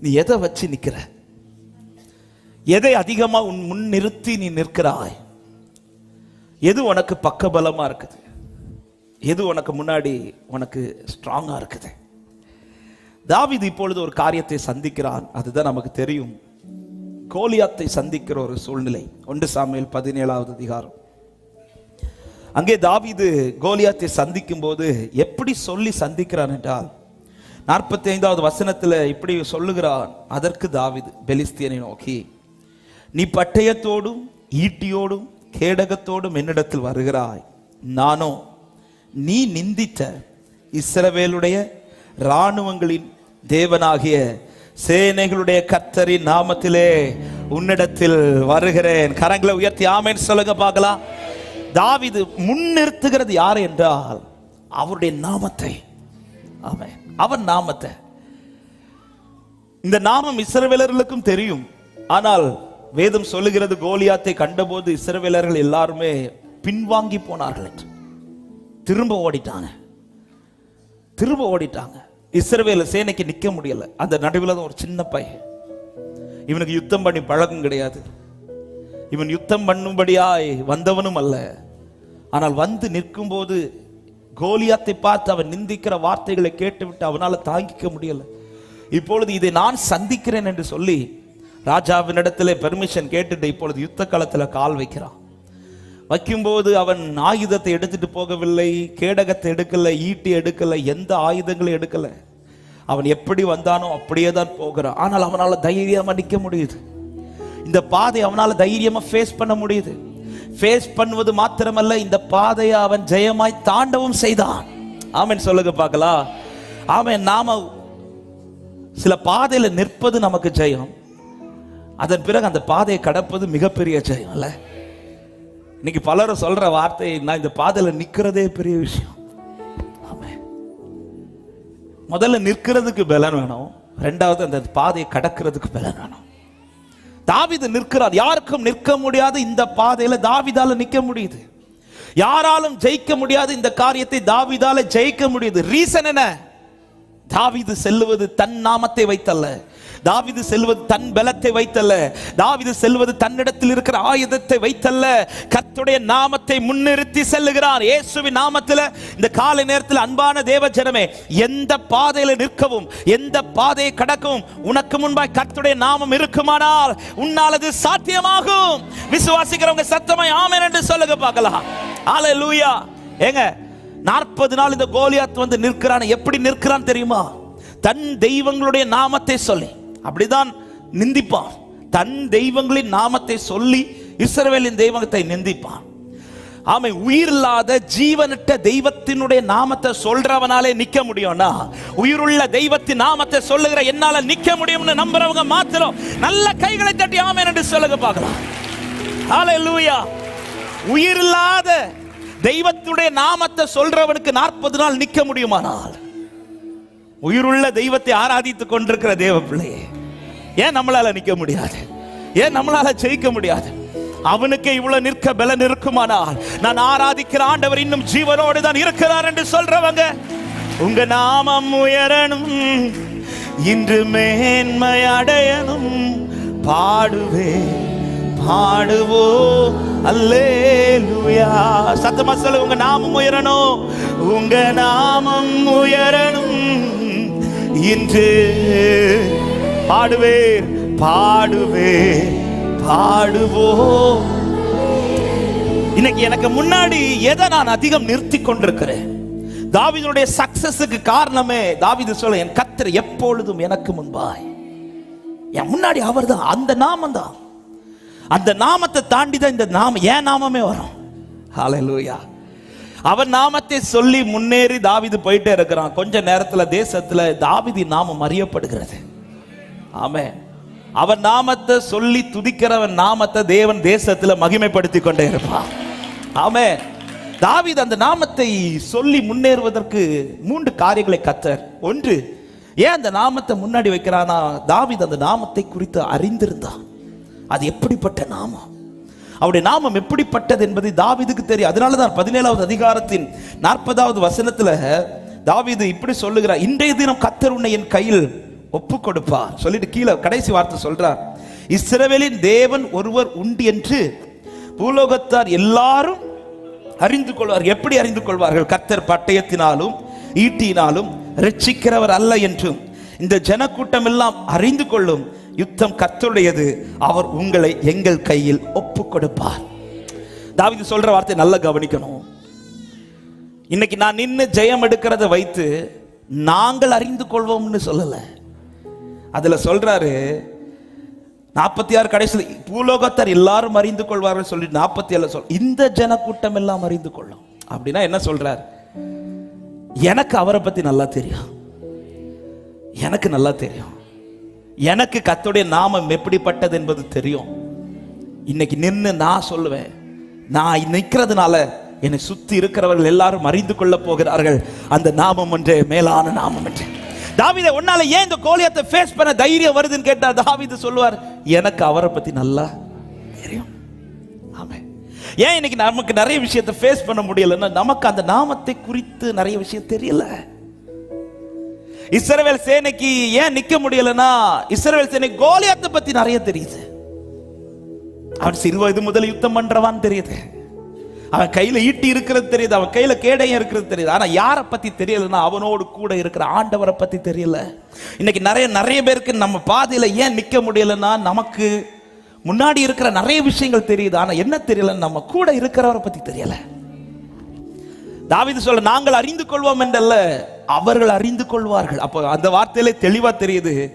நீ எதை வச்சு நிற்கிற எதை அதிகமாக உன் முன் நிறுத்தி நீ நிற்கிறாய்? எது உனக்கு பக்கபலமாக இருக்குது? எது உனக்கு முன்னாடி உனக்கு ஸ்ட்ராங்காக இருக்குது? தாவிது இப்பொழுது ஒரு காரியத்தை சந்திக்கிறான். அதுதான் நமக்கு தெரியும். கோலியாத்தை சந்திக்கிற ஒரு சூழ்நிலை. ஒன்று சாமியில் பதினேழாவது அதிகாரம். அங்கே தாவிது கோலியாத்தை சந்திக்கும் போது எப்படி சொல்லி சந்திக்கிறான் என்றால் நாற்பத்தி ஐந்தாவது வசனத்தில் இப்படி சொல்லுகிறான் அதற்கு தாவிது பெலிஸ்தியனை நோக்கி நீ பட்டயத்தோடும் ஈட்டியோடும் கேடகத்தோடும் என்னிடத்தில் வருகிறாய். நானோ நீ நிந்தித்த இஸ்ரவேலுடைய இராணுவங்களின் தேவனாகிய சேனைகளுடைய கர்த்தரின் நாமத்திலே உன்னிடத்தில் வருகிறேன். கரங்களை உயர்த்தி ஆமேன் சொல்லுங்க பார்க்கலாம். தாவிது முன்னிறுத்துகிறது யார் என்றால் அவருடைய நாமத்தை. அவன் அவன் நாமத்தை. இந்த நாமம் இஸ்ரவேலர்களுக்கும் தெரியும். ஆனால் வேதம் சொல்லுகிறது கோலியாத்தை கண்டபோது இஸ்ரவேலர்கள் எல்லாருமே பின்வாங்கி போனார்கள் என்று. திரும்ப ஓடிட்டாங்க. திரும்ப ஓடிட்டாங்க. இஸ்ரவேல சேனைக்கு நிக்க முடியல. அந்த நடுவில் தான் ஒரு சின்ன பையன். இவனுக்கு யுத்தம் பண்ணி பழக்கம் கிடையாது. இவன் யுத்தம் பண்ணும்படியாய் வந்தவனும் அல்ல. ஆனால் வந்து நிற்கும் போது கோலியாத்தை பார்த்து அவன் நிந்திக்கிற வார்த்தைகளை கேட்டுவிட்டு அவனால் தாங்கிக்க முடியல. இப்பொழுது இதை நான் சந்திக்கிறேன் என்று சொல்லி ராஜாவினிடத்திலே பெர்மிஷன் கேட்டுட்டு இப்பொழுது யுத்த காலத்தில் கால் வைக்கிறான். வைக்கும்போது அவன் ஆயுதத்தை எடுத்துட்டு போகவில்லை கேடகத்தை எடுக்கலை ஈட்டி எடுக்கலை எந்த ஆயுதங்களும் எடுக்கலை. அவன் எப்படி வந்தானோ அப்படியே தான் போகிறான். ஆனால் அவனால் தைரியமாக நிற்க முடியுது. இந்த பாதை அவனால் தைரியமாக ஃபேஸ் பண்ண முடியுது. ஃபேஸ் பண்ணுவது மாத்திரமல்ல இந்த பாதையை அவன் ஜெயமாய் தாண்டவும் செய்தான். ஆமென் சொல்லுங்க பார்க்கலாம் ஆமென் நாம சில பாதையில நிற்பது நமக்கு ஜெயம். அதன் பிறகு அந்த பாதையை கடப்பது மிகப்பெரிய ஜெயம் அல்ல? இன்னைக்கு பலரும் சொல்ற வார்த்தை நான் இந்த பாதையில நிக்கிறதே பெரிய விஷயம். முதல்ல நிற்கிறதுக்கு பலன் வேணும். ரெண்டாவது அந்த பாதையை கடக்கிறதுக்கு பலன் வேணும். தாவிது நிற்கிறார். யாருக்கும் நிற்க முடியாத இந்த பாதையில தாவிதால நிக்க முடியுது. யாராலும் ஜெயிக்க முடியாது இந்த காரியத்தை தாவிதால ஜெயிக்க முடியுது. ரீசன் என்ன? தாவிது செல்லுவது தன் நாமத்தை வைத்தல்ல. தாவிது செல்வது தன் பலத்தை வைத்தல்ல. தாவிது செல்வது தன்னிடத்தில் இருக்கிற ஆயுதத்தை வைத்தல்ல. கத்துடைய நாமத்தை முன்னிறுத்தி செல்லுகிறார். இயேசுவின் நாமத்தில் இந்த காலை நேரத்தில் அன்பான தேவ ஜனமே எந்த பாதையில நிற்கவும் எந்த பாதையை கடக்கவும் உனக்கு முன்பாய் கத்துடைய நாமம் இருக்குமானால் உன்னால் அது சாத்தியமாகும். விசுவாசிக்கிறவங்க சத்தமாய் ஆமேன் என்று சொல்லுங்க பார்க்கலாம். ஹalleluya ஏங்க நாற்பது நாள் இந்த கோலியாத் வந்து நிற்கிறான். எப்படி நிற்கிறான் தெரியுமா? தன் தெய்வங்களுடைய நாமத்தை சொல்லி. அப்படிதான் நிந்திப்பான். தன் தெய்வங்களின் நாமத்தை சொல்லி இஸ்ரவேலின் தெய்வத்தை நிந்திப்பான். ஆமை உயிரில்லாத ஜீவனற்ற தெய்வத்தினுடைய நாமத்தை சொல்றவனாலே நிக்க முடியும்னா உயிருள்ள தெய்வத்தின் நாமத்தை சொல்லுகிற என்னால நிக்க முடியும்னு நம்புறவங்க மாத்திரம் நல்ல கைகளை தட்டி ஆமென் என்று சொல்லுங்க பார்க்கலாம். ஹalleluya உயிரில்லாத தெய்வத்துடைய நாமத்தை சொல்றவனுக்கு நாற்பது நாள் நிக்க முடியுமானால் உயிருள்ள தெய்வத்தை ஆராதித்துக் கொண்டிருக்கிற தேவ பிள்ளையே ஏன் நம்மளால நிக்க முடியாது? ஏன் நம்மளால ஜெயிக்க முடியாது? அவனுக்கு இவ்வளவு நிற்க பலன் இருக்குமானால் நான் ஆராதிக்கிற ஆண்டவர் இன்னும் ஜீவனோடு தான் இருக்கிறார் என்று சொல்றவங்க உங்க நாமம் உயரணும் இன்று மேன்மை அடையணும். பாடுவே பாடுவோ அல்லேலுயா. சத்தமா சொல்லு உங்க நாமம் உயரணும் உங்க நாமம் உயரணும். இன்று பாடுவேர் பாடுவேர் பாடுவோ இன்னைக்கு எனக்கு முன்னாடி எதை நான் அதிகம் நிறுத்தி கொண்டிருக்கிறேன்? தாவிதனுடைய சக்சஸுக்கு காரணமே தாவிது சொல்ல என் கத்தர் எப்பொழுதும் எனக்கு முன்பாய். என் முன்னாடி அவர்தான் அந்த நாமம் தான். அந்த நாமத்தை தாண்டி தான் இந்த நாமம் ஏன் நாமமே வரும். ஹalleluya அவன் நாமத்தை சொல்லி முன்னேறி தாவிது போயிட்டே இருக்கிறான். கொஞ்ச நேரத்தில் தேசத்தில் தாவிதி நாமம் அறியப்படுகிறது. ஆமே அவன் நாமத்தை சொல்லி துதிக்கிறவன் நாமத்தை தேவன் தேசத்துல மகிமைப்படுத்தி கொண்டே இருப்பான். ஆமே தாவித் அந்த நாமத்தை சொல்லி முன்னேறுவதற்கு மூன்று காரியங்களை கத்தர். ஒன்று ஏன் அந்த நாமத்தை முன்னாடி வைக்கிறானா? தாவித் அந்த நாமத்தை குறித்து அறிந்திருந்தான். அது எப்படிப்பட்ட நாமம்? அவருடைய நாமம் எப்படிப்பட்டது என்பது தாவிதுக்கு தெரியும். அதனால தான் பதினேழாவது அதிகாரத்தின் நாற்பதாவது வசனத்துல தாவீது இப்படி சொல்லுகிறார். இன்றைய தினம் கத்தர் உன்னை என் கையில் ஒப்பு கொடுப்பார் சொல்லிட்டு கீழே கடைசி வார்த்தை சொல்றார். இஸ்ரவேலின் தேவன் ஒருவர் உண்டு என்று பூலோகத்தார் எல்லாரும் அறிந்து கொள்வார். எப்படி அறிந்து கொள்வார்கள்? கர்த்தர் பட்டயத்தினாலும் ஈட்டியினாலும் ரட்சிக்கிறவர் அல்ல என்றும். இந்த ஜனக்கூட்டம் எல்லாம் அறிந்து கொள்ளும் யுத்தம் கர்த்தருடையது. அவர் உங்களை எங்கள் கையில் ஒப்பு கொடுப்பார் தாவிது சொல்ற வார்த்தை நல்லா கவனிக்கணும். இன்னைக்கு நான் நின்று ஜெயம் எடுக்கிறத வைத்து நாங்கள் அறிந்து கொள்வோம்னு சொல்லலை. அதில் சொல்றாரு நாற்பத்தி ஆறு கடைசியில் பூலோகத்தார் எல்லாரும் அறிந்து கொள்வார்கள் சொல்லி நாற்பத்தி ஏழு சொல் இந்த ஜனக்கூட்டம் எல்லாம் அறிந்து கொள்ளும் அப்படின்னா என்ன சொல்றார்? எனக்கு அவரை பத்தி நல்லா தெரியும். எனக்கு நல்லா தெரியும். எனக்கு கத்துடைய நாமம் எப்படிப்பட்டது என்பது தெரியும். இன்னைக்கு நின்று நான் சொல்லுவேன். நான் நிற்கிறதுனால என்னை சுத்தி இருக்கிறவர்கள் எல்லாரும் அறிந்து கொள்ள போகிறார்கள். அந்த நாமம் என்றே மேலான நாமம் என்றே தாவித உன்னால ஏன் இந்த கோலியத்தை ஃபேஸ் பண்ண தைரியம் வருதுன்னு கேட்டா தாவீது சொல்லுவார் எனக்கு அவரை பத்தி நல்லா தெரியும். ஆமே ஏன் இன்னைக்கு நமக்கு நிறைய விஷயத்தை ஃபேஸ் பண்ண முடியலன்னா நமக்கு அந்த நாமத்தை குறித்து நிறைய விஷயம் தெரியல. இஸ்ரவேல் சேனைக்கு ஏன் நிக்க முடியலன்னா இஸ்ரவேல் சேனை கோலியாத்தை பத்தி நிறைய தெரியுது. அவன் சிறு வயது முதல் யுத்தம் பண்றவான்னு தெரியுது. அவன் கையில ஈட்டி இருக்கிறது தெரியுது அவன் கையில கேடையும் இருக்கிறது தெரியுது. ஆனா யாரை பத்தி தெரியலன்னா அவனோடு கூட இருக்கிற ஆண்டவரை பத்தி தெரியல. இன்னைக்கு நிறைய நிறைய பேருக்கு நம்ம பாதையில ஏன் நிக்க முடியலன்னா நமக்கு முன்னாடி இருக்கிற நிறைய விஷயங்கள் தெரியுது. ஆனா என்ன தெரியலன்னு நம்ம கூட இருக்கிறவரை பத்தி தெரியல. தாவிது சொல்ல நாங்கள் அறிந்து கொள்வோம் என்றல்ல அவர்கள் அறிந்து கொள்வார்கள். அப்போ அந்த வார்த்தையிலே தெளிவா தெரியுது.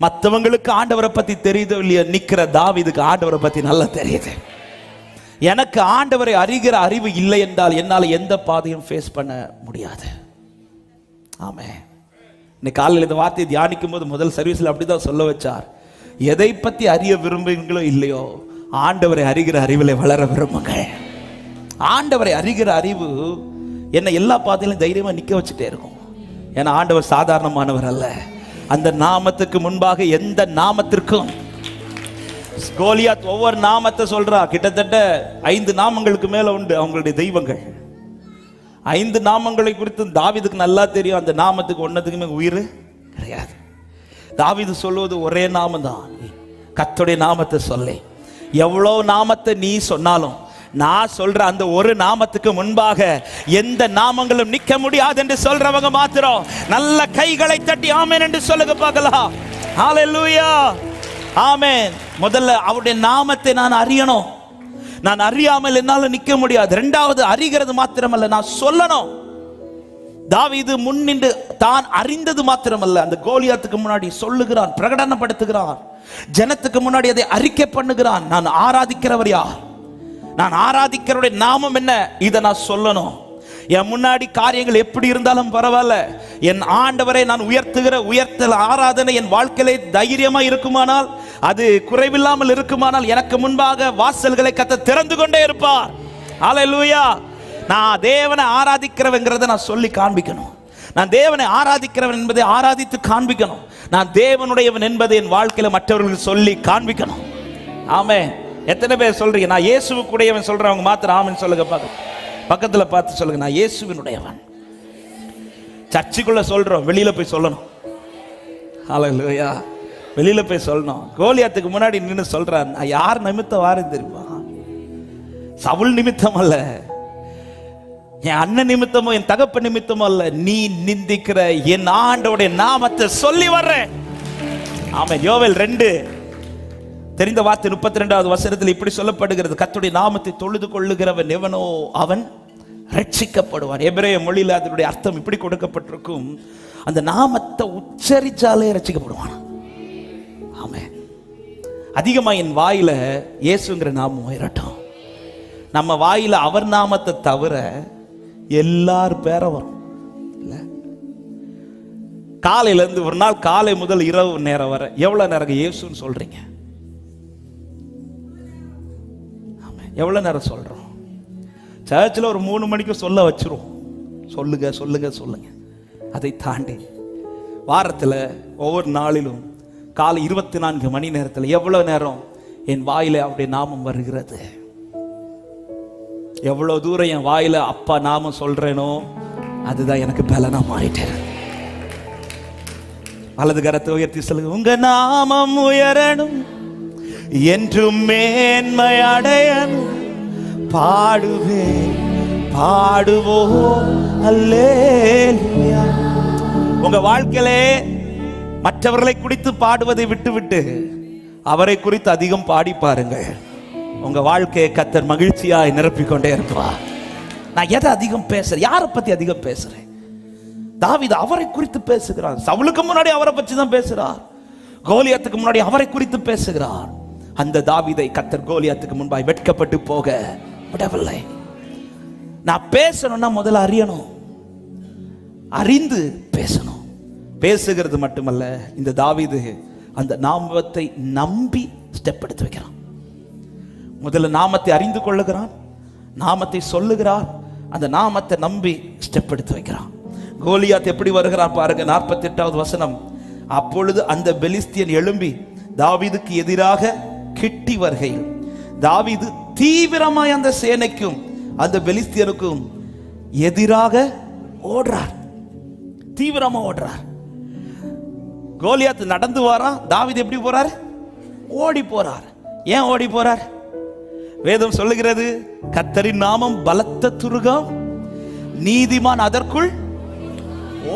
மற்றவங்களுக்கு ஆண்டவரை பத்தி தெரியுதோ இல்லையோ நிக்கிற தாவிதுக்கு ஆண்டவரை பத்தி நல்லா தெரியுது. எனக்கு ஆண்டவரை அறிகிற அறிவு இல்லை என்றால் என்னால் எந்த பாதையும் ஃபேஸ் பண்ண முடியாது. ஆமே. இன்னைக்கு காலையில் இந்த வார்த்தையை தியானிக்கும் போது முதல் சர்வீஸில் அப்படி தான் சொல்ல வச்சார். எதை பற்றி அறிய விரும்புகிறீங்களோ இல்லையோ ஆண்டவரை அறிகிற அறிவில் வளர விரும்புங்கள். ஆண்டவரை அறிகிற அறிவு என்னை எல்லா பாதையிலும் தைரியமாக நிற்க வச்சுட்டே இருக்கும். ஏன்னா ஆண்டவர் சாதாரணமானவர் அல்ல. அந்த நாமத்துக்கு முன்பாக எந்த நாமத்திற்கும் கோலியாத் ஒவ்வொரு நாமத்தை சொல்றா. கிட்டத்தட்ட ஐந்து நாமங்களுக்கு மேல உண்டு அவங்களுடைய தெய்வங்கள். ஐந்து நாமங்களை குறித்து தாவீதுக்கு நல்லா தெரியும். அந்த நாமத்துக்கு ஒன்னதுக்குமே உயிர் கிடையாது. தாவீது சொல்லுவது ஒரே நாமம் தான் கத்துடைய நாமத்தை சொல்லே. எவ்வளோ நாமத்தை நீ சொன்னாலும் நான் சொல்ற அந்த ஒரு நாமத்துக்கு முன்பாக எந்த நாமங்களும் நிக்க முடியாது என்று சொல்றவங்க மாத்திரம் நல்ல கைகளை தட்டி ஆமேன் என்று சொல்லுங்க பார்க்கலாம். ஹalleluya ஆமேன். முதல்ல அவருடைய நாமத்தை நான் அறியணும். நான் அறியாமல் என்னால நிக்க முடியாது. ரெண்டாவது அறிகிறது மாத்திரமல்ல நான் சொல்லணும். தாவிது முன்னின்று தான் அறிந்தது மாத்திரமல்ல. அந்த கோலியாத்துக்கு முன்னாடி சொல்லுகிறான் பிரகடனப்படுத்துகிறான். ஜனத்துக்கு முன்னாடி அதை அறிக்கை பண்ணுகிறான். நான் ஆராதிக்கிறவர் யார்? நான் ஆராதிக்கிறவருடைய நாமம் என்ன? இதை நான் சொல்லணும். என் முன்னாடி காரியங்கள் எப்படி இருந்தாலும் பரவாயில்ல. என் ஆண்டவரை நான் உயர்த்துகிற உயர்த்தல் ஆராதனை என் வாழ்க்கையிலே தைரியமா இருக்குமானால் அது குறைவில்லாமல் இருக்குமானால் எனக்கு முன்பாக வாசல்களை கத்த திறந்து கொண்டே இருப்பார். ஹalleluya நான் தேவனை ஆராதிக்கிறவங்கிறத நான் சொல்லி காண்பிக்கணும். நான் தேவனை ஆராதிக்கிறவன் என்பதை ஆராதித்து காண்பிக்கணும். நான் தேவனுடையவன் என்பதை என் வாழ்க்கையில் மற்றவர்களுக்கு சொல்லி காண்பிக்கணும். ஆமே எத்தனை பேர் சொல்றீங்க? நான் இயேசுவுக்குடையவன் சொல்றவங்க மாத்திரம் ஆமன் சொல்லுங்க பார்க்க பக்கத்தில் பார்த்து சொல்லுங்க நான் இயேசுவினுடையவன். சர்ச்சுக்குள்ள சொல்றோம் வெளியில போய் சொல்லணும். ஹalleluya வெளியில் போய் சொல்லணும். கோலியாத்துக்கு முன்னாடி நின்று சொல்கிறான் நான் யார் நிமித்தம் வாரேன் தெரியுமா? சவுல் நிமித்தம் அல்ல. என் அண்ணன் நிமித்தமோ என் தகப்ப நிமித்தமோ அல்ல. நீ நிந்திக்கிற என் ஆண்டோடைய நாமத்தை சொல்லி வர்றேன். ஆமா யோவேல் ரெண்டு. தெரிந்த வார்த்தை முப்பத்தி ரெண்டாவது வசனத்தில் இப்படி சொல்லப்படுகிறது. கத்துடைய நாமத்தை தொழுது கொள்ளுகிறவன் எவனோ அவன் ரட்சிக்கப்படுவான் எபிரேய மொழியில் அதனுடைய அர்த்தம் இப்படி கொடுக்கப்பட்டிருக்கும். அந்த நாமத்தை உச்சரிச்சாலே ரட்சிக்கப்படுவான் அதிகமாக என் வாயில் இயேசுங்கிற நாமம் உயரட்டும். நம்ம வாயில் அவர் நாமத்தை தவிர எல்லார் பேர வரும். காலையிலேருந்து ஒரு நாள் காலை முதல் இரவு நேரம் வர எவ்வளோ நேரம் இயேசுன்னு சொல்கிறீங்க ஆமாம் எவ்வளோ நேரம் சொல்கிறோம் சர்ச்சில் ஒரு மூணு மணிக்கு சொல்ல வச்சிரும் சொல்லுங்க சொல்லுங்க சொல்லுங்க. அதை தாண்டி வாரத்தில் ஒவ்வொரு நாளிலும் காலை இருபத்தி நான்கு மணி நேரத்தில் எவ்வளவு நேரம்? என் வாயில அவருடைய நாமம் வருகிறது. எவ்வளவு தூரம் என் வாயில அப்பா நாமம் சொல்றேனோ அதுதான் எனக்கு பலனா மாறிட்டேன் வலது கரத்தை உயர்த்தி சொல்லுங்க உங்க நாமம் உயரணும் என்றும் மேன்மை அடையணும். பாடுவேன் பாடுவோம் அல்லேலூயா. உங்க வாழ்க்கையிலே மற்றவர்களை குறித்து பாடுவதை விட்டுவிட்டு அவரை குறித்து அதிகம் பாடி பாருங்கள். உங்க வாழ்க்கையை கத்தர் மகிழ்ச்சியாய் நிரப்பிக்கொண்டே கொண்டே நான் எதை அதிகம் பேசுறேன்? யாரை பத்தி அதிகம் பேசுறேன்? தாவித அவரை குறித்து பேசுகிறார். சவுளுக்கு முன்னாடி அவரை பற்றி தான் பேசுகிறார். கோலியாத்துக்கு முன்னாடி அவரை குறித்து பேசுகிறார். அந்த தாவிதை கத்தர் கோலியாத்துக்கு முன்பாய் வெட்கப்பட்டு போக விடவில்லை. நான் பேசணும்னா முதல்ல அறியணும். அறிந்து பேசுகிறது மட்டுமல்ல இந்த தாவீது அந்த நாமத்தை நம்பி ஸ்டெப் எடுத்து வைக்கிறான். முதல்ல நாமத்தை அறிந்து கொள்ளுகிறான் நாமத்தை சொல்லுகிறான் அந்த நாமத்தை நம்பி ஸ்டெப் எடுத்து வைக்கிறான். கோலியாத் எப்படி வருகிறான் பாருங்க நாற்பத்தி எட்டாவது வசனம். அப்பொழுது அந்த பெலிஸ்தியன் எழும்பி தாவீதுக்கு எதிராக கிட்டி வருகையில் தாவீது தீவிரமாய் அந்த சேனைக்கும் அந்த பெலிஸ்தியனுக்கும் எதிராக ஓடுறார். தீவிரமா ஓடுறார். கோலியாத் நடந்து வரான். தாவீது எப்படி போறார்? ஓடி போறார். ஏன் ஓடி போறார்? வேதம் சொல்லுகிறது கத்தரின் நாமம் பலத்த துருகம் நீதிமான் அதற்குள்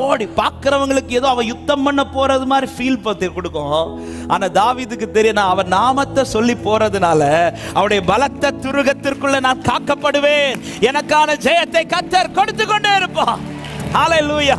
ஓடி. பார்க்கிறவங்களுக்கு ஏதோ அவன் யுத்தம் பண்ண போறது மாதிரி ஃபீல் பத்தி கொடுக்கும். ஆனா தாவீதுக்கு தெரியும் நான் அவன் நாமத்தை சொல்லி போறதுனால அவருடைய பலத்த துருகத்திற்குள்ள நான் காக்கப்படுவேன் எனக்கான ஜெயத்தை கத்தர் கொடுத்து கொண்டே இருப்பான் ஹalleluya